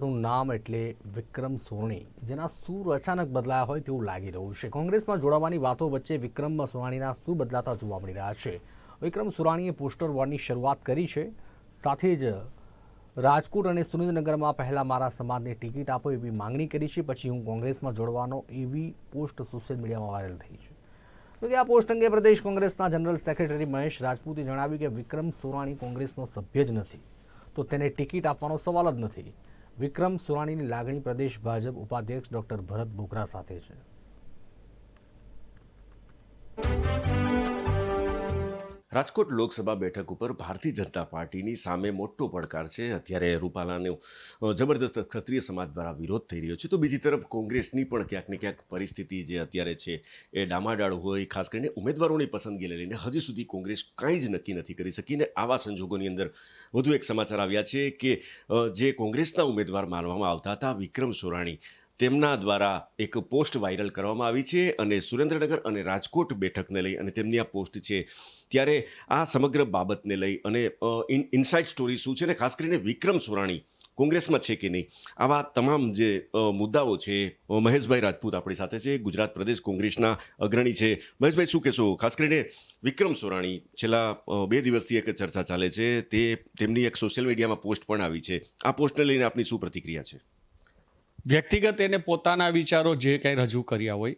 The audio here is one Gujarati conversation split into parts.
નું નામ એટલે વિક્રમ સોરણી. જેના સૂર અચાનક બદલાયા હોય તેવું લાગી રહ્યું છે. કોંગ્રેસમાં જોડાવાની વાતો વચ્ચે વિક્રમ સોરાણીના સૂર બદલાતા જોવા મળી રહ્યા છે. વિક્રમ સોરાણીએ પોસ્ટર વોરની શરૂઆત કરી છે. સાથે જ રાજકોટ અને સુરેન્દ્રનગરમાં પહેલા મારા સમાજને ટિકિટ આપો એવી માંગણી કરી છે. પછી હું કોંગ્રેસમાં જોડવાનો એવી પોસ્ટ સોશિયલ મીડિયામાં વાયરલ થઈ છે. તો કે આ પોસ્ટ અંગે પ્રદેશ કોંગ્રેસના જનરલ સેક્રેટરી મહેશ રાજપૂતે જણાવ્યું કે વિક્રમ સોરાણી કોંગ્રેસનો સભ્ય જ નથી. તો તેને ટિકિટ આપવાનો સવાલ જ નથી. વિક્રમ સુરાણીની લાગણી પ્રદેશ ભાજપ ઉપાધ્યક્ષ ડોક્ટર ભરત બોગરા સાથે છે. રાજકોટ લોકસભા બેઠક ઉપર ભારતીય જનતા પાર્ટીની સામે મોટો પડકાર છે. અત્યારે રૂપાલાનો જબરદસ્ત ક્ષત્રિય સમાજ દ્વારા વિરોધ થઈ રહ્યો છે. તો બીજી તરફ કોંગ્રેસની પણ ક્યાંક ને ક્યાંક પરિસ્થિતિ જે અત્યારે છે એ ડામાડાળ હોય, ખાસ કરીને ઉમેદવારોની પસંદગીને લઈને હજી સુધી કોંગ્રેસ કાંઈ જ નક્કી નથી કરી શકીને આવા સંજોગોની અંદર વધુ એક સમાચાર આવ્યા છે કે જે કોંગ્રેસના ઉમેદવાર માનવામાં આવતા હતા વિક્રમ સોરાણી તેમના દ્વારા એક પોસ્ટ વાયરલ કરવામાં આવી છે અને સુરેન્દ્રનગર અને રાજકોટ બેઠકને લઈ અને તેમની આ પોસ્ટ છે ત્યારે આ સમગ્ર બાબતને લઈ અને ઇન, ઇનસાઇડ સ્ટોરી શું છે ને, ખાસ કરીને વિક્રમ સોરાણી કોંગ્રેસમાં છે કે નહીં, આવા તમામ જે મુદ્દાઓ છે મહેશભાઈ રાજપૂત આપણી સાથે છે, ગુજરાત પ્રદેશ કોંગ્રેસના અગ્રણી છે. મહેશભાઈ, શું કહેશો? ખાસ કરીને વિક્રમ સોરાણી છેલ્લા બે દિવસથી એક ચર્ચા ચાલે છે. તે, તેમની એક સોશિયલ મીડિયામાં પોસ્ટ પણ આવી છે. આ પોસ્ટને લઈને આપની શું પ્રતિક્રિયા છે? વ્યક્તિગત એને પોતાના વિચારો જે કંઈ રજૂ કર્યા હોય,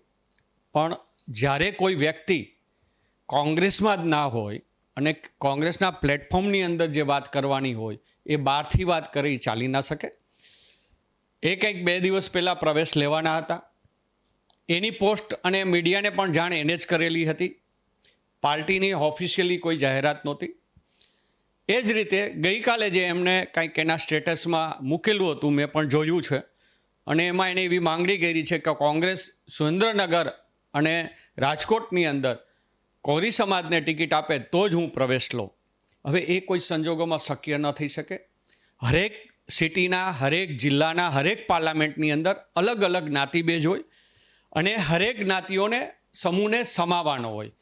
પણ જ્યારે કોઈ વ્યક્તિ કોંગ્રેસમાં જ ના હોય અને કોંગ્રેસના પ્લેટફોર્મની અંદર જે વાત કરવાની હોય, એ બહારથી વાત કરી ચાલી ના શકે. એ કંઈક બે દિવસ પહેલાં પ્રવેશ લેવાના હતા. એની પોસ્ટ અને મીડિયાને પણ જાણ એને જ કરેલી હતી. પાર્ટીની ઓફિશિયલી કોઈ જાહેરાત નહોતી. એ જ રીતે ગઈકાલે જે એમણે કંઈક એના સ્ટેટસમાં મૂકેલું હતું, મેં પણ જોયું છે. અને એમાં એને એવી માંગણી કરી છે કે કોંગ્રેસ સુરેન્દ્રનગર અને રાજકોટની અંદર કોરી સમાજને ટિકિટ આપે તો જ હું પ્રવેશ લઉં. હવે એ કોઈ સંજોગોમાં શક્ય ન થઈ શકે. હરેક સિટીના, હરેક જિલ્લાના, હરેક પાર્લામેન્ટની અંદર અલગ અલગ જ્ઞાતિબેજ હોય અને હરેક જ્ઞાતિઓને સમૂહને સમાવાનો હોય.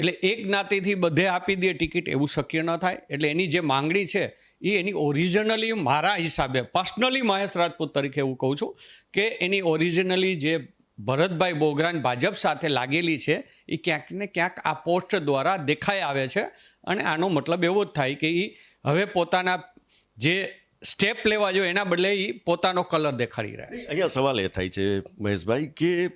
એટલે એક જ્ઞાતિથી બધે આપી દે ટિકિટ, એવું શક્ય ન થાય. એટલે એની જે માંગણી છે, એ એની ઓરિજિનલી મારા હિસાબે પર્સનલી મહેશ રાજપૂત તરીકે એવું કહું છું કે એની ઓરિજિનલી જે ભરતભાઈ બોગરાન ભાજપ સાથે લાગેલી છે, એ ક્યાંક ને ક્યાંક આ પોસ્ટ દ્વારા દેખાઈ આવે છે. અને આનો મતલબ એવો જ થાય કે એ હવે પોતાના જે સ્ટેપ લેવા જોઈએ એના બદલે એ પોતાનો કલર દેખાડી રહ્યા છે. અહીંયા સવાલ એ થાય છે મહેશભાઈ કે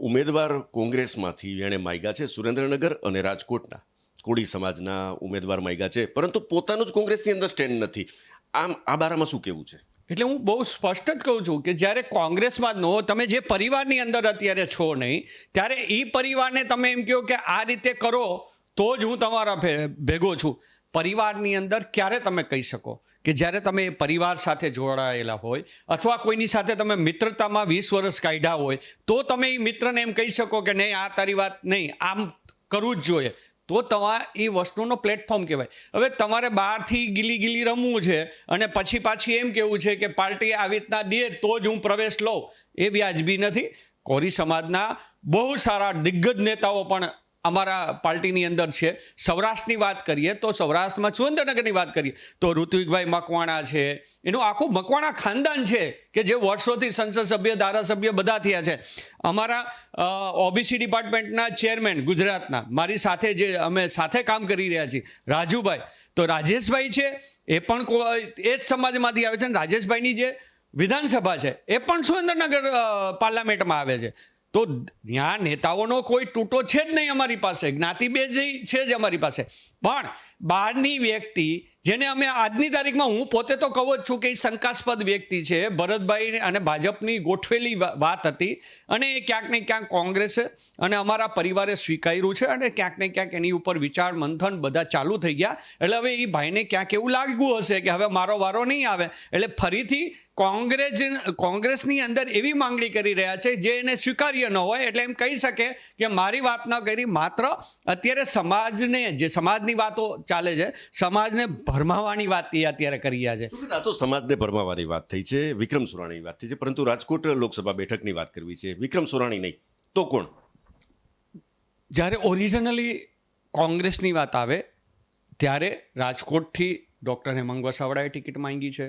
ઉમેદવાર કોંગ્રેસમાંથી એણે માગ્યા છે સુરેન્દ્રનગર અને રાજકોટના. કોળી સમાજના ઉમેદવાર માગ્યા છે પરંતુ પોતાનું જ કોંગ્રેસની અંદર સ્ટેન્ડ નથી. આમ આ બારામાં શું કેવું છે? એટલે હું બહુ સ્પષ્ટ જ કહું છું કે જ્યારે કોંગ્રેસમાં નો તમે જે પરિવારની અંદર અત્યારે છો નહીં ત્યારે એ પરિવારને તમે એમ કહો કે આ રીતે કરો તો જ હું તમારા ભે- ભેગો છું. પરિવારની અંદર ક્યારે તમે કહી શકો? કે જ્યારે તમે એ પરિવાર સાથે જોડાયેલા હોય, અથવા કોઈની સાથે તમે મિત્રતામાં વીસ વર્ષ કાઢ્યા હોય, તો તમે એ મિત્રને એમ કહી શકો કે નહીં, આ તારી વાત નહીં, આમ કરવું જ જોઈએ. તો તમારે એ વસ્તુનો પ્લેટફોર્મ કહેવાય. હવે તમારે બહારથી ગીલી ગીલી રમવું છે અને પછી પાછી એમ કેવું છે કે પાર્ટી આવી રીતના દે તો જ હું પ્રવેશ લઉં. એ વ્યાજબી નથી. કોરી સમાજના બહુ સારા દિગ્ગજ નેતાઓ પણ અમારા પાર્ટીની અંદર છે. સૌરાષ્ટ્રની વાત કરીએ તો સૌરાષ્ટ્રમાં સુરેન્દ્રનગરની વાત કરીએ તો ઋત્વિકભાઈ મકવાણા છે. એનું આખું મકવાણા ખાનદાન છે કે જે વર્ષોથી સંસદ સભ્ય, ધારાસભ્ય બધા થયા છે. અમારા ઓબીસી ડિપાર્ટમેન્ટના ચેરમેન ગુજરાતના, મારી સાથે જે અમે સાથે કામ કરી રહ્યા છીએ, રાજુભાઈ. તો રાજેશભાઈ છે, એ પણ એ જ સમાજમાંથી આવે છે અને રાજેશભાઈની જે વિધાનસભા છે, એ પણ સુરેન્દ્રનગર પાર્લામેન્ટમાં આવે છે. તો ત્યાં નેતાઓનો કોઈ તૂટો છે જ નહીં અમારી પાસે. જ્ઞાતિ બે છે જ અમારી પાસે. પણ બહારની વ્યક્તિ જેને અમે આજની તારીખમાં હું પોતે તો કહું જ છું કે એ શંકાસ્પદ વ્યક્તિ છે. ભરતભાઈ અને ભાજપની ગોઠવેલી વાત હતી અને એ ક્યાંક ને ક્યાંક કોંગ્રેસે અને અમારા પરિવારે સ્વીકાર્યું છે અને ક્યાંક ને ક્યાંક એની ઉપર વિચાર મંથન બધા ચાલુ થઈ ગયા. એટલે હવે એ ભાઈને ક્યાંક એવું લાગ્યું હશે કે હવે મારો વારો નહીં આવે. એટલે ફરીથી કોંગ્રેસ કોંગ્રેસની અંદર એવી માંગણી કરી રહ્યા છે જે એને સ્વીકાર્ય ન હોય. એટલે એમ કહી શકે કે મારી વાત ન કરી, માત્ર અત્યારે સમાજને, જે સમાજની વાતો ચાલે છે, સમાજને ભરમાવાની વાત એ અત્યારે કરી રહ્યા છે. આ તો સમાજને ભરમાવાની વાત થઈ છે વિક્રમ સોરાણીની વાત થઈ છે પરંતુ રાજકોટ લોકસભા બેઠકની વાત કરવી છે. વિક્રમ સોરાણી નહીં તો કોણ? જ્યારે ઓરિજિનલી કોંગ્રેસની વાત આવે ત્યારે રાજકોટથી ડૉક્ટર હેમંગ વસાવડાએ ટિકિટ માંગી છે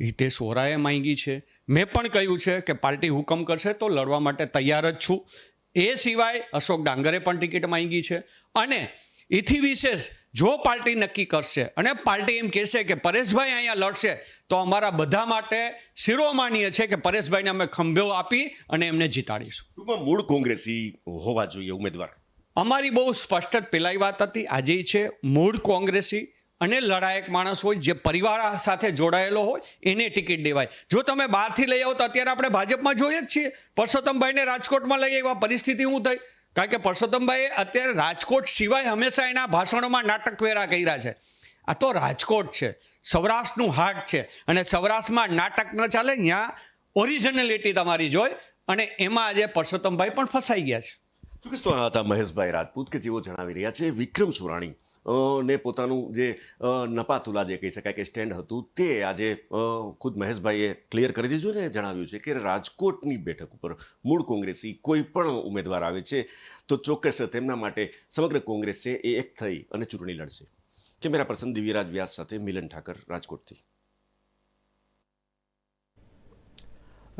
હિતેશ સોરાએ માંગી છે. મેં પણ કહ્યું છે કે પાર્ટી હુકમ કરશે તો લડવા માટે તૈયાર જ છું. એ સિવાય અશોક ડાંગરે પણ ટિકિટ માંગી છે. અને એથી વિશેષ જો પાર્ટી નક્કી કરશે અને પાર્ટી એમ કહેશે કે પરેશભાઈ અહીંયા લડશે તો અમારા બધા માટે શિરોમાનીય છે કે પરેશભાઈને અમે ખંભો આપી અને એમને જીતાડીશું. ટૂંકમાં મૂળ કોંગ્રેસી હોવા જોઈએ ઉમેદવાર. અમારી બહુ સ્પષ્ટ જ પેલાઈ વાત હતી આજે છે મૂળ કોંગ્રેસી અને લડાયક માણસ હોય જે પરિવાર સાથે જોડાયેલો હોય એને ટિકિટ દેવાય. જો તમે બહારથી લઈ આવો તો અત્યારે આપણે ભાજપમાં જોઈએ જ છીએ. પરસોત્તમભાઈને રાજકોટમાં લઈ આવ્યા પરિસ્થિતિ શું થઈ? કારણ કે પરસોત્તમભાઈ અત્યારે રાજકોટ સિવાય હંમેશા એના ભાષણોમાં નાટક વેરા કર્યા છે. આ તો રાજકોટ છે, સૌરાષ્ટ્રનું હાર્ટ છે અને સૌરાષ્ટ્રમાં નાટક ન ચાલે ત્યાં ઓરિજિનલિટી તમારી જોઈ અને એમાં આજે પરસોત્તમભાઈ પણ ફસાઈ ગયા છે. ચોક્કસ તો હતા મહેશભાઈ રાજપૂત કે જેઓ જણાવી રહ્યા છે? વિક્રમ સુરાણી ને પોતાનું જે નપાતુલા જે કહી શકાય કે સ્ટેન્ડ હતું તે આજે ખુદ મહેશભાઈએ ક્લિયર કરી દીધું ને જણાવ્યું છે કે રાજકોટની બેઠક ઉપર મૂળ કોંગ્રેસી કોઈ પણ ઉમેદવાર આવે છે, તો ચોક્કસ તેમના માટે સમગ્ર કોંગ્રેસ છે એ એક થઈ અને ચૂંટણી લડશે. કેમેરા પર્સન દિવ્યરાજ વ્યાસ સાથે મિલન ઠાકર રાજકોટથી.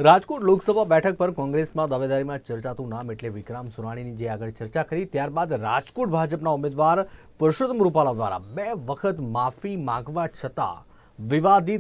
રાજકોટ લોકસભા બેઠક પર કોંગ્રેસમાં દાવેદારીમાં ચર્ચાતું નામ એટલે વિક્રમ સુરાણીની જે આગળ ચર્ચા કરી, ત્યારબાદ રાજકોટ ભાજપના ઉમેદવાર પુરુષોત્તમ રૂપાલા દ્વારા બે વખત માફી માંગવા છતાં વિવાદિત